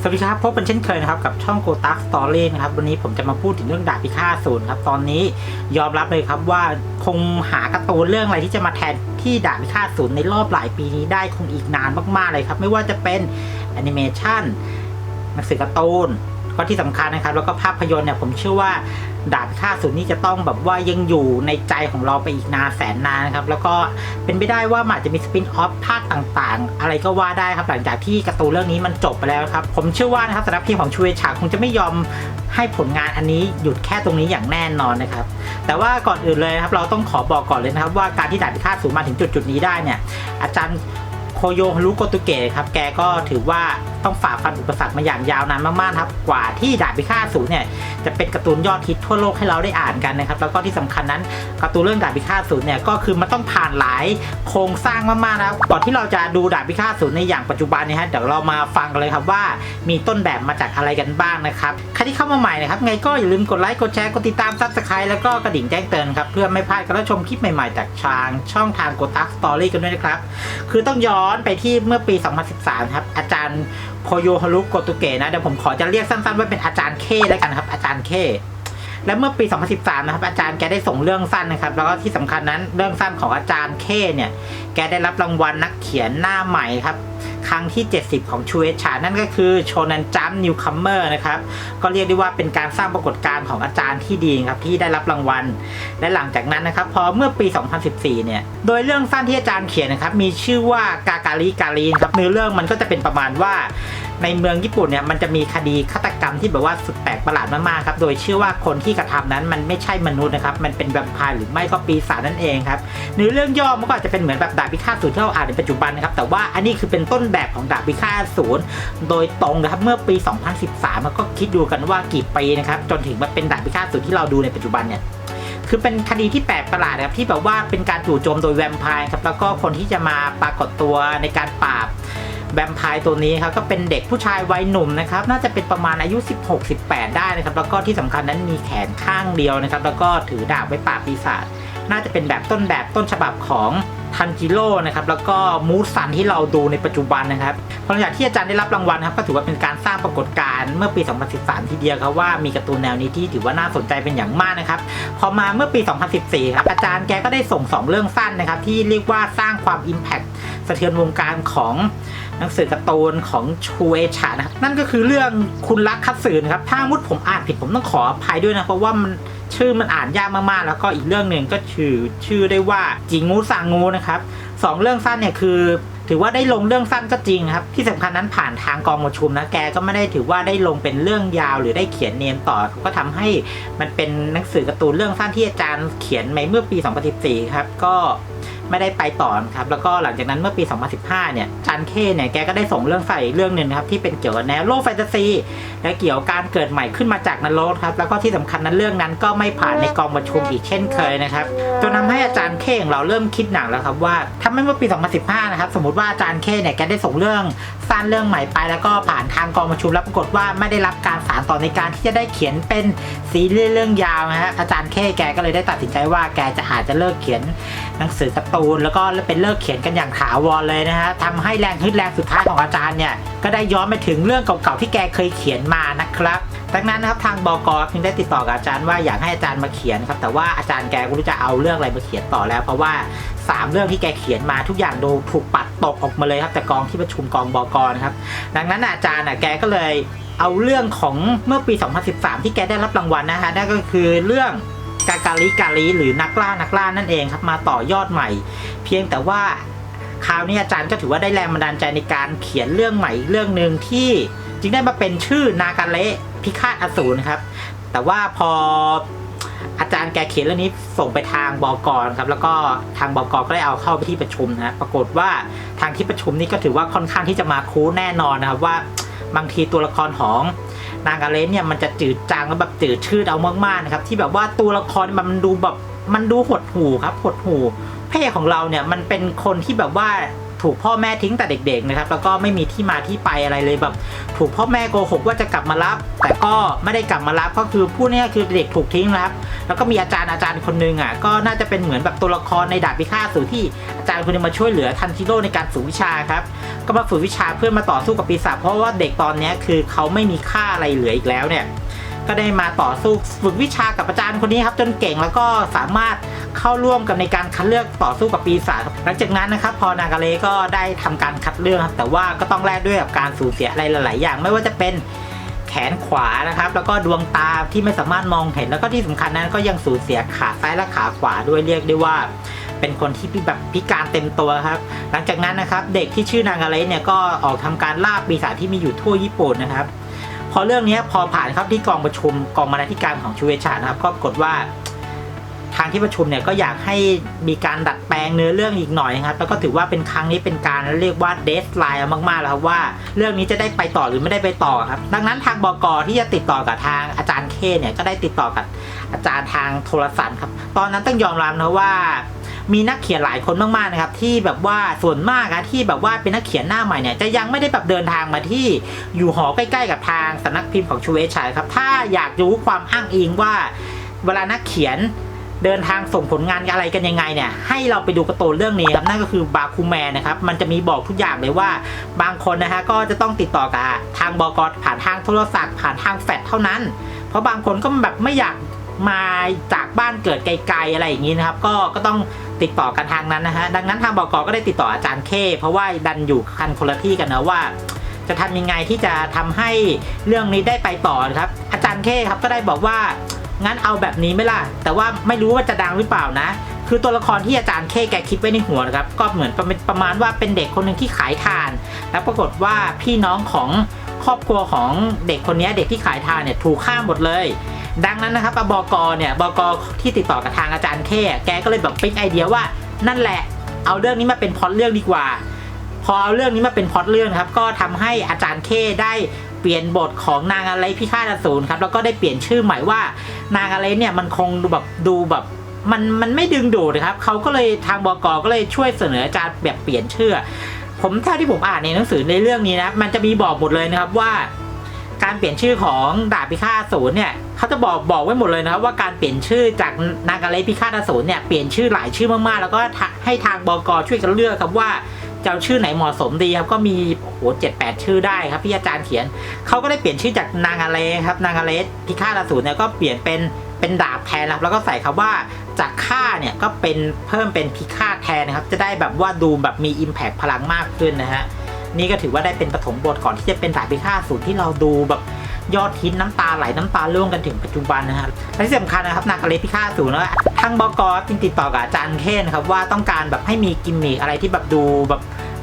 สวัสดีครับพบกันเช่นเคยนะครับกับช่องโกตักสตอรี่นะครับวันนี้ผมจะมาพูดถึงเรื่องดาบพิฆาตศูนย์ครับตอนนี้ยอมรับเลยครับว่าคงหาการ์ตูนเรื่องอะไรที่จะมาแทนที่ดาบพิฆาตศูนย์ในรอบหลายปีนี้ได้คงอีกนานมากๆเลยครับ ไม่ว่าจะเป็นแอนิเมชันหนังสือการ์ตูนก็ที่สำคัญนะครับ แล้วก็ภาพยนตร์เนี่ยผมเชื่อว่า ดาบพิฆาศูนย์นี่จะต้องแบบว่ายังอยู่ในใจของเราไปอีกนานแสนนานนะครับ แล้วก็เป็นไปได้ว่ามันอาจจะมีสปินออฟภาคต่างๆ อะไรก็ว่าได้ครับหลังจากที่การ์ตูนเรื่องนี้มันจบไปแล้วครับ ผมเชื่อว่านะครับสำหรับทีมของชูเอชาคงจะไม่ยอมให้ผลงานอันนี้หยุดแค่ตรงนี้อย่างแน่นอนนะครับ แต่ว่าก่อนอื่นเลยครับเราต้องขอบอกก่อนเลยนะครับ ว่าการที่ดาบพิฆาตศูนย์มาถึงจุดจุดๆนี้ได้เนี่ยอาจารย์โคโยฮารุโกตุเกะครับแกก็ถือว่าต้องฝ่าฟันอุปสรรคมาอย่างยาวนานมากๆครับ กว่าที่ดาบพิฆาตศูนย์เนี่ยจะเป็นการ์ตูนยอดฮิตทั่วโลกให้เราได้อ่านกันนะครับ แล้วก็ที่สำคัญนั้นการ์ตูนเรื่องดาบพิฆาตศูนย์เนี่ยก็คือมันต้องผ่านหลายโครงสร้างมากๆนะครับก่อนที่เราจะดูดาบพิฆาตศูนย์ในอย่างปัจจุบันนี่ยฮะเดี๋ยวเรามาฟังกันเลยครับว่ามีต้นแบบมาจากอะไรกันบ้างนะครับใครที่เข้ามาใหม่นะครับไงก็อย่าลืมกดไลค์กดแชร์กดติดตามซับสไครต์แล้วก็กระดิ่งแจ้งเตือนครับเพื่อไม่พลาดการรับชมคลิปใหม่ๆ จากทางช่องทางโกตักสตอรี่กันด้วยนะครับคือต้องย้อนไปที่เมื่อปี 2013 ครับอาจารย์ โคโยฮารุโกตุเกะนะเดี๋ยวผมขอจะเรียกสั้นๆว่าเป็นอาจารย์เคแล้วกันครับ อาจารย์เคและเมื่อปี 2013 นะครับ อาจารย์แกได้ส่งเรื่องสั้นนะครับ แล้วก็ที่สำคัญนั้นเรื่องสั้นของอาจารย์เคเนี่ย แกได้รับรางวัลนักเขียนหน้าใหม่ครับ ครั้งที่ 70 ของชูเอชานั่นก็คือโชนันจัมนิวคัมเมอร์นะครับ ก็เรียกได้ว่าเป็นการสร้างปรากฏการณ์ของอาจารย์ที่ดีครับ ที่ได้รับรางวัล และหลังจากนั้นนะครับ พอเมื่อปี 2014 เนี่ย โดยเรื่องสั้นที่อาจารย์เขียนนะครับ มีชื่อว่ากาการิการีนครับเนื้อเรื่องมันก็จะเป็นประมาณว่า ในเมืองญี่ปุ่นเนี่ยมันจะมีคดีฆาตกรรมที่แบบว่าสุดแปลกประหลาดมากๆครับโดยเชื่อว่าคนที่กระทำนั้นมันไม่ใช่มนุษย์นะครับมันเป็นแวมไพร์หรือไม่ก็ปีศาจนั่นเองครับเนื้อเรื่องย่อมันก็อาจจะเป็นเหมือนแบบดาบพิฆาตศูนย์ที่เราอ่านในปัจจุบันนะครับแต่ว่าอันนี้คือเป็นต้นแบบของดาบพิฆาตศูนย์โดยตรงนะครับเมื่อปี 2013มันก็คิดดูกันว่ากี่ปีนะครับจนถึงมาเป็นดาบพิฆาตศูนย์ที่เราดูในปัจจุบันเนี่ยคือเป็นคดีที่แปลกประหลาดนะครับที่แบบว่าเป็นการจู่โจมโดยแวมไพร์ครับแล้วก็คนที่จะมาปรากฏตัวในการปราบ แวมไพร์ตัวนี้ครับก็เป็นเด็กผู้ชายวัยหนุ่มนะครับน่าจะเป็นประมาณอายุ 16-18 ได้นะครับแล้วก็ที่สำคัญนั้นมีแขนข้างเดียวนะครับแล้วก็ถือดาบไว้ปราบปีศาจน่าจะเป็นแบบต้นแบบต้นฉบับของ ทันจิโร่นะครับแล้วก็มูซันที่เราดูในปัจจุบันนะครับหลังจากที่อาจารย์ได้รับรางวัลครับก็ถือว่าเป็นการสร้างปรากฏการณ์เมื่อปี 2013 ทีเดียวครับว่ามีการ์ตูนแนวนี้ที่ถือว่าน่าสนใจเป็นอย่างมากนะครับพอมาเมื่อปี 2014 ครับอาจารย์แกก็ได้ส่ง 2 เรื่องสั้นนะครับที่เรียกว่าสร้างความ Impact สะเทือนวงการของหนังสือการ์ตูนของชูเอชานะครับนั่นก็คือเรื่องคุณรักคัตสึนะครับถ้ามุดผมอ่านผิดผมต้องขออภัยด้วยนะเพราะว่ามัน ชื่อมันอ่านยากมากๆ แล้วก็อีกเรื่องหนึ่งก็ชื่อชื่อได้ว่าจิงูสางงูนะครับสองเรื่องสั้นเนี่ยคือ ถือว่าได้ลงเรื่องสั้นก็จริงครับ ที่สำคัญนั้นผ่านทางกองประชุมนะแกก็ไม่ได้ถือว่าได้ลงเป็นเรื่องยาวหรือได้เขียนเนียนต่อ ก็ทำให้มันเป็นหนังสือการ์ตูนเรื่องสั้นที่อาจารย์เขียนในเมื่อปี 2014 ครับ ก็ไม่ได้ไปต่อนครับ แล้วก็หลังจากนั้นเมื่อปี 2015 เนี่ยอาจารย์เคเนี่ยแกก็ได้ส่งเรื่องใส่เรื่องหนึ่งครับที่เป็นเกี่ยวกับแนวโลกแฟนตาซี และเกี่ยวกับการเกิดใหม่ขึ้นมาจากนรกครับ แล้วก็ที่สำคัญนั้นเรื่องนั้นก็ไม่ผ่านในกองประชุมอีกเช่นเคยนะครับจนทำให้อาจารย์เคของเราเริ่มคิดหนักแล้วครับว่าถ้าไม่เมื่อปี 2015 นะครับสมมติว่าอาจารย์เคเนี่ยแกได้ส่งเรื่องสั้นเรื่องใหม่ไป แล้วก็ผ่านทางกองประชุมแล้วปรากฏว่าไม่ได้รับการสานต่อในการที่จะได้เขียนเป็นซีรีส์เรื่องยาวนะฮะอาจารย์เคแกก็เลยได้ตัดสินใจว่าแกจะอาจจะเลิกเขียนหนังสือการ์ตูนแล้วก็เป็นเลิกเขียนกันอย่างถาวรเลยนะฮะทำให้แรงฮึดแรงสุดท้ายของอาจารย์เนี่ยก็ได้ย้อนไปถึงเรื่องเก่าๆที่แกเคยเขียนมานะครับดังนั้นนะครับทางบกจึงได้ติดต่อกับอาจารย์ว่าอยากให้อาจารย์มาเขียนครับแต่ว่าอาจารย์แกก็รู้จะเอาเรื่องอะไรมาเขียนต่อแล้ว เพราะว่า 3 เรื่องที่แกเขียนมาทุกอย่างดูถูกปัดตกออกมาเลยครับจากกองที่ประชุมกองบกนะครับ ดังนั้นอาจารย์อะแกก็เลยเอาเรื่องของเมื่อปี 2013 ที่แกได้รับรางวัลนะฮะนั่นก็คือเรื่องกาการิการิหรือนักล่านักล่านั่นเองครับมาต่อยอดใหม่ เพียงแต่ว่าคราวนี้อาจารย์ก็ถือว่าได้แรงบันดาลใจในการเขียนเรื่องใหม่อีกเรื่องหนึ่งที่จึงได้มาเป็นชื่อนากาเละพิฆาตอสูรครับ แต่ว่าพอ อาจารย์แกเขียนเรื่องนี้ส่งไปทางบกครับ แล้วก็ทางบกก็ได้เอาเข้าไปที่ประชุมนะฮะปรากฏว่าทางที่ประชุมนี้ก็ถือว่าค่อนข้างที่จะมาคูแน่นอนนะครับว่าบางทีตัวละครของนางกาเลนเนี่ยมันจะจืดจางแล้วแบบจืดชืดเอามากๆนะครับที่แบบว่าตัวละครมันดูแบบมันดูหดหูครับหดหู่พระเอกของเราเนี่ยมันเป็นคนที่แบบว่า ถูกพ่อแม่ทิ้งแต่เด็กๆนะครับแล้วก็ไม่มีที่มาที่ไปอะไรเลยแบบ ถูกพ่อแม่โกหกว่าจะกลับมารับ แต่ก็ไม่ได้กลับมารับก็คือผู้นี้คือเด็กถูกทิ้งนะครับแล้วก็มีอาจารย์อาจารย์คนหนึงอะก็น่าจะเป็นเหมือนแบบตัวละครในดาบพิฆาตสู่ที่อาจารย์คนนึงมาช่วยเหลือทันจิโร่ในการฝึกวิชาครับก็มาฝึกวิชาเพื่อมาต่อสู้กับปีศาจเพราะว่าเด็กตอนนี้คือเขาไม่มีค่าอะไรเหลืออีกแล้วเนี่ย ก็ได้มาต่อสู้ฝึกวิชากับอาจารย์คนนี้ครับจนเก่งแล้วก็สามารถเข้าร่วมกับในการคัดเลือกต่อสู้กับปีศาจหลังจากนั้นนะครับพอนากาเลก็ได้ทำการคัดเลือกครับแต่ว่าก็ต้องแลกด้วยกับการสูญเสียอะไรหลาย ๆ อย่าง ไม่ว่าจะเป็นแขนขวานะครับ แล้วก็ดวงตาที่ไม่สามารถมองเห็นแล้วก็ที่สำคัญนั้นก็ยังสูญเสียขาซ้ายและขาขวาด้วยเรียกได้ว่าเป็นคนที่แบบพิการเต็มตัวครับ หลังจากนั้นนะครับ เด็กที่ชื่อนางาเลเนี่ยก็ออกทำการล่าปีศาจที่มีอยู่ทั่วญี่ปุ่นนะครับ พอเรื่องนี้พอผ่านครับที่กองประชุมกองบรรณาธิการของชูเวชานะครับ ก็กฏว่า ทางที่ประชุมเนี่ยก็อยากให้มีการดัดแปลงเนื้อเรื่องอีกหน่อยนะครับ แล้วก็ถือว่าเป็นครั้งนี้เป็นการเรียกว่าเดสไลน์มากๆแล้วครับว่า เรื่องนี้จะได้ไปต่อหรือไม่ได้ไปต่อครับ ดังนั้นทางบกที่จะติดต่อกับทางอาจารย์เคเนี่ยก็ได้ติดต่อกับอาจารย์ทางโทรศัพท์ครับ ตอนนั้นต้องยอมรับนะว่า มีนักเขียนหลายคนมากๆนะครับที่แบบว่าส่วนมากนะที่แบบว่าเป็นนักเขียนหน้าใหม่เนี่ยจะยังไม่ได้แบบเดินทางมาที่อยู่หอใกล้ๆกับทางสำนักพิมพ์ของชูเวชัยครับถ้าอยากรู้ความอ้างอิงว่า เวลานักเขียนเดินทางส่งผลงานอะไรกันยังไงเนี่ย ให้เราไปดูกร์ตูนเรื่องนี้ครับ นั่นก็คือบาคูแมนนะครับ มันจะมีบอกทุกอย่างเลยว่าบางคนนะฮะก็จะต้องติดต่อกับทางบกผ่านทางโทรศัพท์ ผ่านทางแฟกเท่านั้น เพราะบางคนก็แบบไม่อยากมาจากบ้านเกิดไกลๆอะไรอย่างนี้นะครับ ก็ก็ต้อง ติดต่อกันทางนั้นนะฮะดังนั้นทางบกก็ได้ติดต่ออาจารย์เคเพราะว่าดันอยู่คันคนละที่กันนะว่า จะทำยังไงที่จะทำให้เรื่องนี้ได้ไปต่อครับ อาจารย์เคครับก็ได้บอกว่างั้นเอาแบบนี้ไหม่ล่ะ แต่ว่าไม่รู้ว่าจะดังหรือเปล่านะ คือตัวละครที่อาจารย์เคแกคิดไว้ในหัวนะครับ ก็เหมือนประมาณประมาณว่าเป็นเด็กคนหนึ่งที่ขายทาน แล้วปรากฏว่าพี่น้องของครอบครัวของเด็กคนนี้เด็กที่ขายทานเนี่ยถูกฆ่าหมดเลย ดังนั้นนะครับบกเนี่ยบกที่ติดต่อกับทางอาจารย์เคแกก็เลยแบบปิ๊งไอเดียว่านั่นแหละเอาเรื่องนี้มาเป็นพอตเรื่องดีกว่า พอเอาเรื่องนี้มาเป็นพอตเรื่องครับก็ทำให้อาจารย์เคได้เปลี่ยนบทของนางอะไรพิฆาตอสูรครับแล้วก็ได้เปลี่ยนชื่อใหม่ว่า นางอะไรเนี่ยมันคงดูแบบดูแบบมันมันไม่ดึงดูดครับเขาก็เลยทางบกก็เลยช่วยเสนออาจารย์แบบเปลี่ยนชื่อ ผมเท่าที่ผมอ่านในหนังสือในเรื่องนี้นะมันจะมีบอกหมดเลยนะครับว่า การเปลี่ยนชื่อของดาบพิฆาตอสูรเนี่ยเขาจะบอกบอกไว้หมดเลยนะครับว่าการเปลี่ยนชื่อจากนางอะไรพิฆาตอสูรเนี่ยเปลี่ยนชื่อหลายชื่อมากๆ แล้วก็ให้ทางบกช่วยกันเลือกครับว่าจะเอาชื่อไหนเหมาะสมดีครับก็มีโอ้โหเจ็ดแปดชื่อได้ครับที่อาจารย์เขียนเขาก็ได้เปลี่ยนชื่อจากนางอะไรครับนางอะไรพิฆาตอสูรเนี่ยก็เปลี่ยนเป็นเป็นดาบแทนครับแล้วก็ใส่คำว่าจากฆ่าเนี่ยก็เป็นเพิ่มเป็นพิฆาตแทนนะครับจะได้แบบว่าดูแบบมี Impact พลังมากขึ้นนะฮะ นี่ก็ถือว่าได้เป็นปฐมบทก่อนที่จะเป็นดาบพิฆาตสูรที่เราดูแบบยอดฮิตน้ำตาไหลน้ำตาร่วงกันถึงปัจจุบันนะครับและที่สำคัญนะครับนางอะไรพิฆาตสูรนะทางบกจึงติดต่อกับอาจารย์เคนครับว่าต้องการแบบให้มีกิมมิคอะไรที่แบบดูแบบ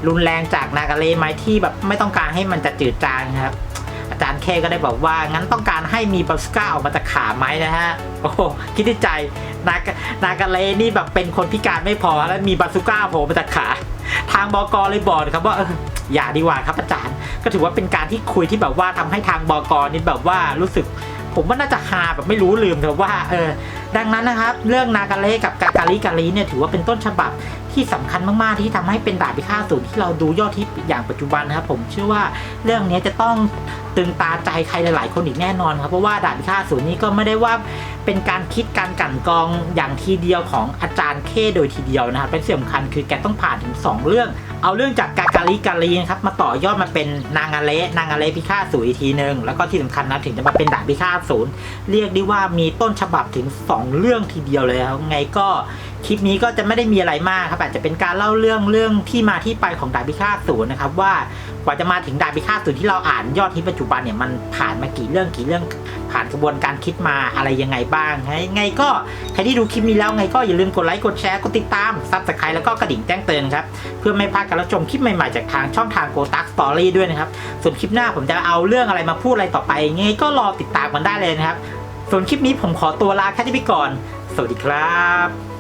รุนแรงจากนากาเลไหมที่แบบไม่ต้องการให้มันจะจืดจางครับอาจารย์เคก็ได้บอกว่างั้นต้องการให้มีบาสก้าออกมาจากขาไหมนะฮะโอ้คิดในใจนากนากาเลนี่แบบเป็นคนพิการไม่พอแล้วมีบาสุก้าโผล่มาจากขา ทางบกเลยบอกนะครับว่า อย่าดีกว่าครับอาจารย์ ก็ถือว่าเป็นการที่คุยที่แบบว่าทำให้ทางบกนี่แบบว่ารู้สึก ผมว่าน่าจะฮาแบบไม่รู้ลืมแต่ว่าเออดังนั้นนะครับ เรื่องนากาเลกับกากาลิกาลีเนี่ยถือว่าเป็นต้นฉบับที่สำคัญมากๆที่ทำให้เป็นดาบพิฆาตศูนย์ที่เราดูยอดฮิตอย่างปัจจุบันนะครับผมเชื่อว่าเรื่องนี้จะต้องตึงตาใจใครหลาย ๆ คนอีกแน่นอนครับเพราะว่าดาบพิฆาตศูนย์นี้ก็ไม่ได้ว่าเป็นการคิดการกั่นกองอย่างทีเดียวของอาจารย์เคโดยทีเดียวนะครับเป็นสิ่งสำคัญคือแกต้องผ่านถึงสองเรื่อง เอาเรื่องจากกา กาลีกาลีนะครับมาต่อยอดมาเป็นนางอาเลนางอาเลพิฆาตศูนย์อีกทีหนึ่งแล้วก็ที่สำคัญนะถึงจะมาเป็นดาบพิฆาตศูนย์เรียกได้ว่ามีต้นฉบับถึง 2 เรื่องทีเดียวเลยครับไงก็ คลิปนี้ก็จะไม่ได้มีอะไรมากครับอาจจะเป็นการเล่าเรื่องเรื่องที่มาที่ไปของดาบพิฆาตศูนย์นะครับว่ากว่าจะมาถึงดาบพิฆาตศูนย์ที่เราอ่านยอดที่ปัจจุบันเนี่ยมันผ่านมากี่เรื่องกี่เรื่องผ่านกระบวนการคิดมาอะไรยังไงบ้างไงก็ใครที่ดูคลิปนี้แล้วไงก็อย่าลืมกดไลค์กดแชร์กดติดตามซับสไครต์แล้วก็กระดิ่งแจ้งเตือนครับเพื่อไม่พลาดการรับชมคลิปใหม่ๆจากทางช่องทางโกตักสตอรี่ด้วยนะครับส่วนคลิปหน้าผมจะเอาเรื่องอะไรมาพูดอะไรต่อไปไงก็รอติดตามกันได้เลยนะครับส่วนคลิปนี้ผมขอตัวลาแค่ที่ไปก่อน สวัสดีครับ